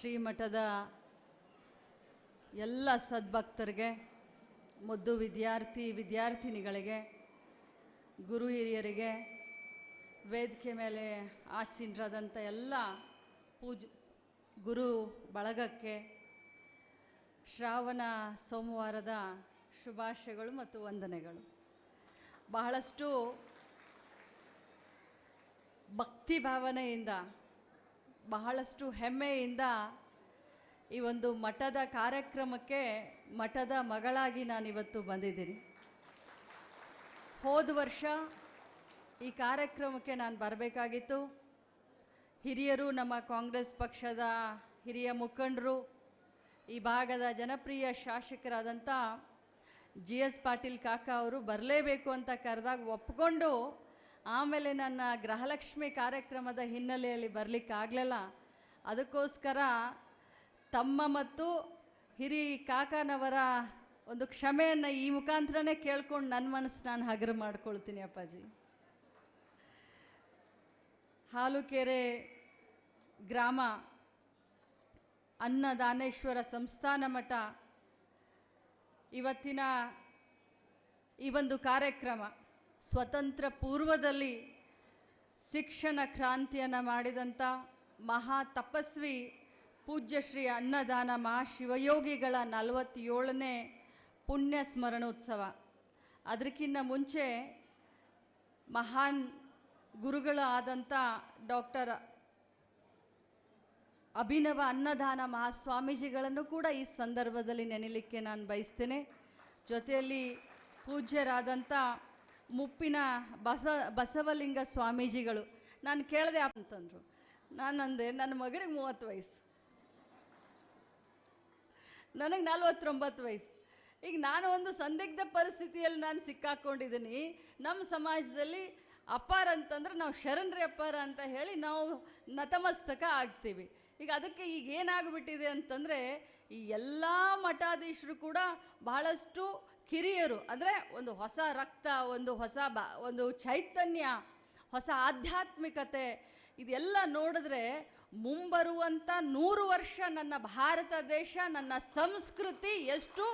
ಶ್ರೀಮಠದ ಎಲ್ಲ ಸದ್ಭಕ್ತರಿಗೆ, ಮುದ್ದು ವಿದ್ಯಾರ್ಥಿ ವಿದ್ಯಾರ್ಥಿನಿಗಳಿಗೆ, ಗುರು ಹಿರಿಯರಿಗೆ, ವೇದಿಕೆ ಮೇಲೆ ಆಸೀನರಾದಂಥ ಎಲ್ಲ ಪೂಜ, ಗುರು ಬಳಗಕ್ಕೆ ಶ್ರಾವಣ ಸೋಮವಾರದ ಶುಭಾಶಯಗಳು ಮತ್ತು ವಂದನೆಗಳು. ಬಹಳಷ್ಟು ಭಕ್ತಿ ಭಾವನೆಯಿಂದ ಬಹಳಷ್ಟು ಹೆಮ್ಮೆಯಿಂದ ಈ ಒಂದು ಮಠದ ಕಾರ್ಯಕ್ರಮಕ್ಕೆ ಮಠದ ಮಗಳಾಗಿ ನಾನಿವತ್ತು ಬಂದಿದ್ದೀನಿ. ಹೋದ ವರ್ಷ ಈ ಕಾರ್ಯಕ್ರಮಕ್ಕೆ ನಾನು ಬರಬೇಕಾಗಿತ್ತು. ಹಿರಿಯರು ನಮ್ಮ ಕಾಂಗ್ರೆಸ್ ಪಕ್ಷದ ಹಿರಿಯ ಮುಖಂಡರು, ಈ ಭಾಗದ ಜನಪ್ರಿಯ ಶಾಸಕರಾದಂಥ ಜಿ ಎಸ್ ಪಾಟೀಲ್ ಕಾಕ ಅವರು ಬರಲೇಬೇಕು ಅಂತ ಕರೆದಾಗ ಒಪ್ಕೊಂಡು ಆಮೇಲೆ ನನ್ನ ಗೃಹಲಕ್ಷ್ಮಿ ಕಾರ್ಯಕ್ರಮದ ಹಿನ್ನೆಲೆಯಲ್ಲಿ ಬರಲಿಕ್ಕಾಗಲಿಲ್ಲ. ಅದಕ್ಕೋಸ್ಕರ ತಮ್ಮ ಮತ್ತು ಹಿರಿ ಕಾಕನವರ ಒಂದು ಕ್ಷಮೆಯನ್ನು ಈ ಮುಖಾಂತರನೇ ಕೇಳ್ಕೊಂಡು ನನ್ನ ಮನಸ್ಸು ನಾನು ಹಗರು ಮಾಡ್ಕೊಳ್ತೀನಿ ಅಪ್ಪಾಜಿ. ಹಾಲುಕೆರೆ ಗ್ರಾಮ ಅನ್ನದಾನೇಶ್ವರ ಸಂಸ್ಥಾನ ಮಠ ಇವತ್ತಿನ ಈ ಒಂದು ಕಾರ್ಯಕ್ರಮ. ಸ್ವತಂತ್ರ ಪೂರ್ವದಲ್ಲಿ ಶಿಕ್ಷಣ ಕ್ರಾಂತಿಯನ್ನು ಮಾಡಿದಂಥ ಮಹಾ ತಪಸ್ವಿ ಪೂಜ್ಯ ಶ್ರೀ ಅನ್ನದಾನ ಮಹಾಶಿವಯೋಗಿಗಳ ನಲವತ್ತೇಳನೇ ಪುಣ್ಯ ಸ್ಮರಣೋತ್ಸವ. ಅದಕ್ಕಿಂತ ಮುಂಚೆ ಮಹಾನ್ ಗುರುಗಳ ಆದಂಥ ಡಾಕ್ಟರ್ ಅಭಿನವ ಅನ್ನದಾನ ಮಹಾಸ್ವಾಮೀಜಿಗಳನ್ನು ಕೂಡ ಈ ಸಂದರ್ಭದಲ್ಲಿ ನೆನಿಲಿಕ್ಕೆ ನಾನು ಬಯಸ್ತೇನೆ. ಜೊತೆಯಲ್ಲಿ ಪೂಜ್ಯರಾದಂಥ ಮುಪ್ಪಿನ ಬಸ, ಬಸವಲಿಂಗ ಸ್ವಾಮೀಜಿಗಳು. ನಾನು ಕೇಳಿದೆ ಅಂತಂದರು. ನಾನು ಅಂದೆ, ನನ್ನ ಮಗನಿಗೆ ಮೂವತ್ತು ವಯಸ್ಸು. ನನಗೆ ನಲ್ವತ್ತೊಂಬತ್ತು ವಯಸ್ಸು. ಈಗ ನಾನು ಒಂದು ಸಂದಿಗ್ಧ ಪರಿಸ್ಥಿತಿಯಲ್ಲಿ ನಾನು ಸಿಕ್ಕಾಕೊಂಡಿದ್ದೀನಿ ನಮ್ಮ ಸಮಾಜದಲ್ಲಿ ಅಪ್ಪಾರ ಅಂತಂದ್ರೆ ನಾವು ಶರಣ್ರಿ ಅಪ್ಪಾರ ಅಂತ ಹೇಳಿ ನಾವು ನತಮಸ್ತಕ ಆಗ್ತೀವಿ. ಈಗ ಅದಕ್ಕೆ ಈಗ ಏನಾಗ್ಬಿಟ್ಟಿದೆ ಅಂತಂದರೆ ಈ ಎಲ್ಲ ಮಠಾಧೀಶರು ಕೂಡ ಬಹಳಷ್ಟು ಕಿರಿಯರು ಅಂದರೆ ಒಂದು ಹೊಸ ರಕ್ತ, ಒಂದು ಹೊಸ ಬ, ಒಂದು ಚೈತನ್ಯ, ಹೊಸ ಆಧ್ಯಾತ್ಮಿಕತೆ, ಇದೆಲ್ಲ ನೋಡಿದ್ರೆ ಮುಂಬರುವಂಥ ನೂರು ವರ್ಷ ನನ್ನ ಭಾರತ ದೇಶ, ನನ್ನ ಸಂಸ್ಕೃತಿ ಎಷ್ಟು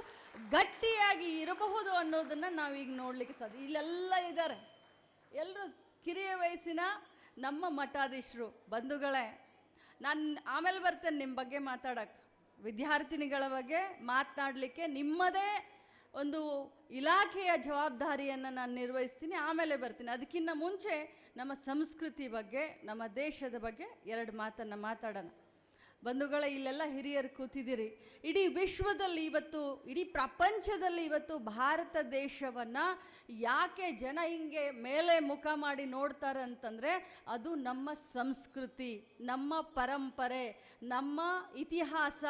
ಗಟ್ಟಿಯಾಗಿ ಇರಬಹುದು ಅನ್ನೋದನ್ನು ನಾವೀಗ ನೋಡಲಿಕ್ಕೆ ಸಾಧ್ಯ ಇಲ್ಲೆಲ್ಲ ಇದ್ದಾರೆ. ಎಲ್ಲರೂ ಕಿರಿಯ ವಯಸ್ಸಿನ ನಮ್ಮ ಮಠಾಧೀಶರು, ಬಂಧುಗಳೇ, ನಾನು ಆಮೇಲೆ ಬರ್ತೇನೆ ನಿಮ್ಮ ಬಗ್ಗೆ ಮಾತಾಡೋಕ್ಕೆ ವಿದ್ಯಾರ್ಥಿನಿಗಳ ಬಗ್ಗೆ ಮಾತನಾಡಲಿಕ್ಕೆ ನಿಮ್ಮದೇ ಒಂದು ಇಲಾಖೆಯ ಜವಾಬ್ದಾರಿಯನ್ನು ನಾನು ನಿರ್ವಹಿಸ್ತೀನಿ, ಆಮೇಲೆ ಬರ್ತೀನಿ. ಅದಕ್ಕಿಂತ ಮುಂಚೆ ನಮ್ಮ ಸಂಸ್ಕೃತಿ ಬಗ್ಗೆ, ನಮ್ಮ ದೇಶದ ಬಗ್ಗೆ ಎರಡು ಮಾತನ್ನು ಮಾತಾಡೋಣ. ಬಂಧುಗಳೇ, ಇಲ್ಲೆಲ್ಲ ಹಿರಿಯರು ಕೂತಿದ್ದೀರಿ. ಇಡೀ ವಿಶ್ವದಲ್ಲಿ ಇವತ್ತು, ಇಡೀ ಪ್ರಪಂಚದಲ್ಲಿ ಇವತ್ತು ಭಾರತ ದೇಶವನ್ನು ಯಾಕೆ ಜನ ಹಿಂಗೆ ಮೇಲೆ ಮುಖ ಮಾಡಿ ನೋಡ್ತಾರೆ ಅಂತಂದರೆ, ಅದು ನಮ್ಮ ಸಂಸ್ಕೃತಿ, ನಮ್ಮ ಪರಂಪರೆ, ನಮ್ಮ ಇತಿಹಾಸ.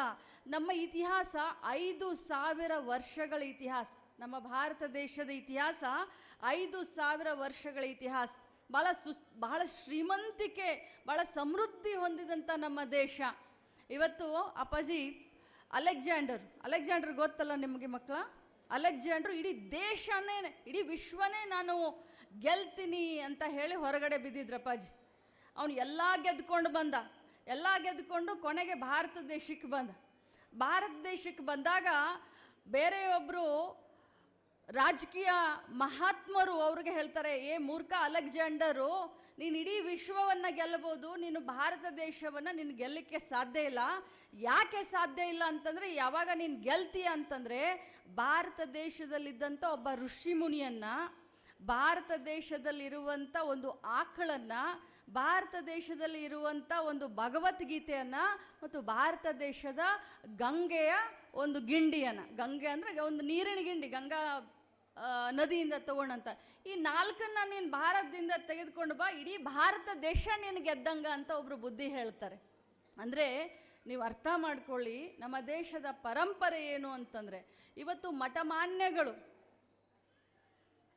ನಮ್ಮ ಇತಿಹಾಸ ಐದು ಸಾವಿರ ವರ್ಷಗಳ ಇತಿಹಾಸ. ನಮ್ಮ ಭಾರತ ದೇಶದ ಇತಿಹಾಸ ಐದು ಸಾವಿರ ವರ್ಷಗಳ ಇತಿಹಾಸ. ಭಾಳ ಸುಸ್, ಬಹಳ ಶ್ರೀಮಂತಿಕೆ ಭಾಳ ಸಮೃದ್ಧಿ ಹೊಂದಿದಂಥ ನಮ್ಮ ದೇಶ. ಇವತ್ತು ಅಪ್ಪಾಜಿ ಅಲೆಕ್ಸಾಂಡರ್ ಅಲೆಕ್ಸಾಂಡರ್ ಗೊತ್ತಲ್ಲ ನಿಮಗೆ ಮಕ್ಕಳ ಅಲೆಕ್ಸಾಂಡರ್ ಇಡೀ ದೇಶನೇ, ಇಡೀ ವಿಶ್ವನೇ ನಾನು ಗೆಲ್ತೀನಿ ಅಂತ ಹೇಳಿ ಹೊರಗಡೆ ಬಿದ್ದಿದ್ರಪ್ಪಾಜಿ ಅವನು ಎಲ್ಲ ಗೆದ್ಕೊಂಡು ಬಂದ, ಎಲ್ಲ ಗೆದ್ಕೊಂಡು ಕೊನೆಗೆ ಭಾರತ ದೇಶಕ್ಕೆ ಬಂದ. ಭಾರತ ದೇಶಕ್ಕೆ ಬಂದಾಗ ಬೇರೆಯೊಬ್ಬರು ರಾಜಕೀಯ ಮಹಾತ್ಮರು ಅವ್ರಿಗೆ ಹೇಳ್ತಾರೆ, ಏ ಮೂರ್ಖ ಅಲೆಕ್ಸಾಂಡರು, ನೀನು ಇಡೀ ವಿಶ್ವವನ್ನು ಗೆಲ್ಲಬಹುದು ನೀನು ಭಾರತ ದೇಶವನ್ನು ನೀನು ಗೆಲ್ಲಕ್ಕೆ ಸಾಧ್ಯ ಇಲ್ಲ. ಯಾಕೆ ಸಾಧ್ಯ ಇಲ್ಲ ಅಂತಂದರೆ, ಯಾವಾಗ ನೀನು ಗೆಲ್ತೀಯ ಅಂತಂದರೆ, ಭಾರತ ದೇಶದಲ್ಲಿದ್ದಂಥ ಒಬ್ಬ ಋಷಿ ಮುನಿಯನ್ನು, ಭಾರತ ದೇಶದಲ್ಲಿರುವಂಥ ಒಂದು ಆಕಳನ್ನು, ಭಾರತ ದೇಶದಲ್ಲಿ ಇರುವಂಥ ಒಂದು ಭಗವದ್ಗೀತೆಯನ್ನು ಮತ್ತು ಭಾರತ ದೇಶದ ಗಂಗೆಯ ಒಂದು ಗಿಂಡಿಯನ್ನು. ಗಂಗೆ ಅಂದರೆ ಒಂದು ನೀರಿನ ಗಿಂಡಿ, ಗಂಗಾ ನದಿಯಿಂದ ತಗೊಂಡಂತ. ಈ ನಾಲ್ಕನ್ನ ನೀನು ಭಾರತದಿಂದ ತೆಗೆದುಕೊಂಡು ಬಾ, ಇಡೀ ಭಾರತ ದೇಶ ನೀನು ಗೆದ್ದಂಗ ಅಂತ ಒಬ್ಬರು ಬುದ್ಧಿ ಹೇಳ್ತಾರೆ. ಅಂದರೆ ನೀವು ಅರ್ಥ ಮಾಡ್ಕೊಳ್ಳಿ, ನಮ್ಮ ದೇಶದ ಪರಂಪರೆ ಏನು ಅಂತಂದರೆ, ಇವತ್ತು ಮಠಮಾನ್ಯಗಳು,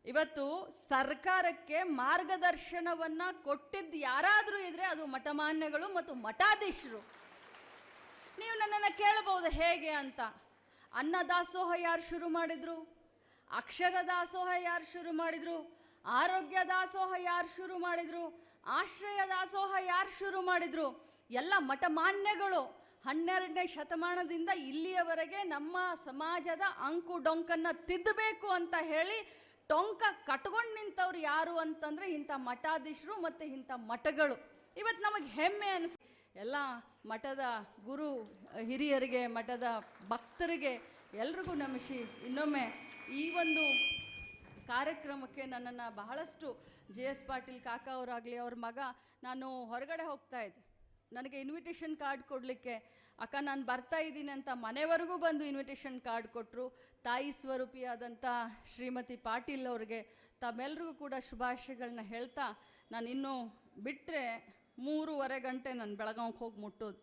ಇವತ್ತು ಸರ್ಕಾರಕ್ಕೆ ಮಾರ್ಗದರ್ಶನವನ್ನು ಕೊಟ್ಟಿದ್ದು ಯಾರಾದರೂ ಇದ್ದರೆ ಅದು ಮಠಮಾನ್ಯಗಳು ಮತ್ತು ಮಠಾಧೀಶರು. ನೀವು ನನ್ನನ್ನು ಕೇಳಬಹುದು ಹೇಗೆ ಅಂತ. ಅನ್ನದಾಸೋಹ ಯಾರು ಶುರು ಮಾಡಿದರು? ಅಕ್ಷರ ದಾಸೋಹ ಯಾರು ಶುರು ಮಾಡಿದರು? ಆರೋಗ್ಯ ದಾಸೋಹ ಯಾರು ಶುರು ಮಾಡಿದರು? ಆಶ್ರಯ ದಾಸೋಹ ಯಾರು ಶುರು ಮಾಡಿದರು? ಎಲ್ಲ ಮಠಮಾನ್ಯಗಳು ಹನ್ನೆರಡನೇ ಶತಮಾನದಿಂದ ಇಲ್ಲಿಯವರೆಗೆ ನಮ್ಮ ಸಮಾಜದ ಅಂಕು ಡೊಂಕನ್ನು ತಿದ್ದಬೇಕು ಅಂತ ಹೇಳಿ ಟೊಂಕ ಕಟ್ಕೊಂಡು ನಿಂತವ್ರು ಯಾರು ಅಂತಂದರೆ ಇಂಥ ಮಠಾಧೀಶರು ಮತ್ತು ಇಂಥ ಮಠಗಳು. ಇವತ್ತು ನಮಗೆ ಹೆಮ್ಮೆ ಅನಿಸ್, ಎಲ್ಲ ಮಠದ ಗುರು ಹಿರಿಯರಿಗೆ, ಮಠದ ಭಕ್ತರಿಗೆ ಎಲ್ರಿಗೂ ನಮಿಸಿ ಇನ್ನೊಮ್ಮೆ ಈ ಒಂದು ಕಾರ್ಯಕ್ರಮಕ್ಕೆ ನನ್ನನ್ನು ಬಹಳಷ್ಟು ಜೆ ಎಸ್ ಪಾಟೀಲ್ ಕಾಕ ಅವರಾಗಲಿ ಅವ್ರ ಮಗ ನಾನು ಹೊರಗಡೆ ಹೋಗ್ತಾ ಇದ್ದೆ. ನನಗೆ ಇನ್ವಿಟೇಷನ್ ಕಾರ್ಡ್ ಕೊಡಲಿಕ್ಕೆ, ಅಕ್ಕ, ನಾನು ಬರ್ತಾ ಇದ್ದೀನಿ ಅಂತ ಮನೆವರೆಗೂ ಬಂದು ಇನ್ವಿಟೇಷನ್ ಕಾರ್ಡ್ ಕೊಟ್ಟರು ತಾಯಿ ಸ್ವರೂಪಿಯಾದಂಥ ಶ್ರೀಮತಿ ಪಾಟೀಲ್ ಅವ್ರಿಗೆ ತಮ್ಮೆಲ್ರಿಗೂ ಕೂಡ ಶುಭಾಶಯಗಳನ್ನ ಹೇಳ್ತಾ ನಾನು ಇನ್ನೂ ಬಿಟ್ಟರೆ ಮೂರುವರೆ ಗಂಟೆ ನಾನು ಬೆಳಗಾವಿಗೆ ಹೋಗಿ ಮುಟ್ಟೋದು.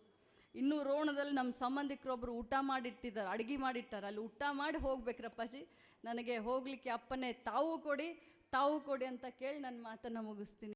ಇನ್ನೂ ರೋಣದಲ್ಲಿ ನಮ್ಮ ಸಂಬಂಧಿಕರೊಬ್ಬರು ಊಟ ಮಾಡಿಟ್ಟಿದ್ದಾರೆ, ಅಡುಗೆ ಮಾಡಿಟ್ಟಾರೆ. ಅಲ್ಲಿ ಊಟ ಮಾಡಿ ಹೋಗ್ಬೇಕ್ರಪ್ಪಾಜಿ ನನಗೆ ಹೋಗಲಿಕ್ಕೆ ಅಪ್ಪನೇ ತಾವು ಕೊಡಿ ತಾವು ಕೊಡಿ ಅಂತ ಕೇಳಿ ನನ್ನ ಮಾತನ್ನು ಮುಗಿಸ್ತೀನಿ.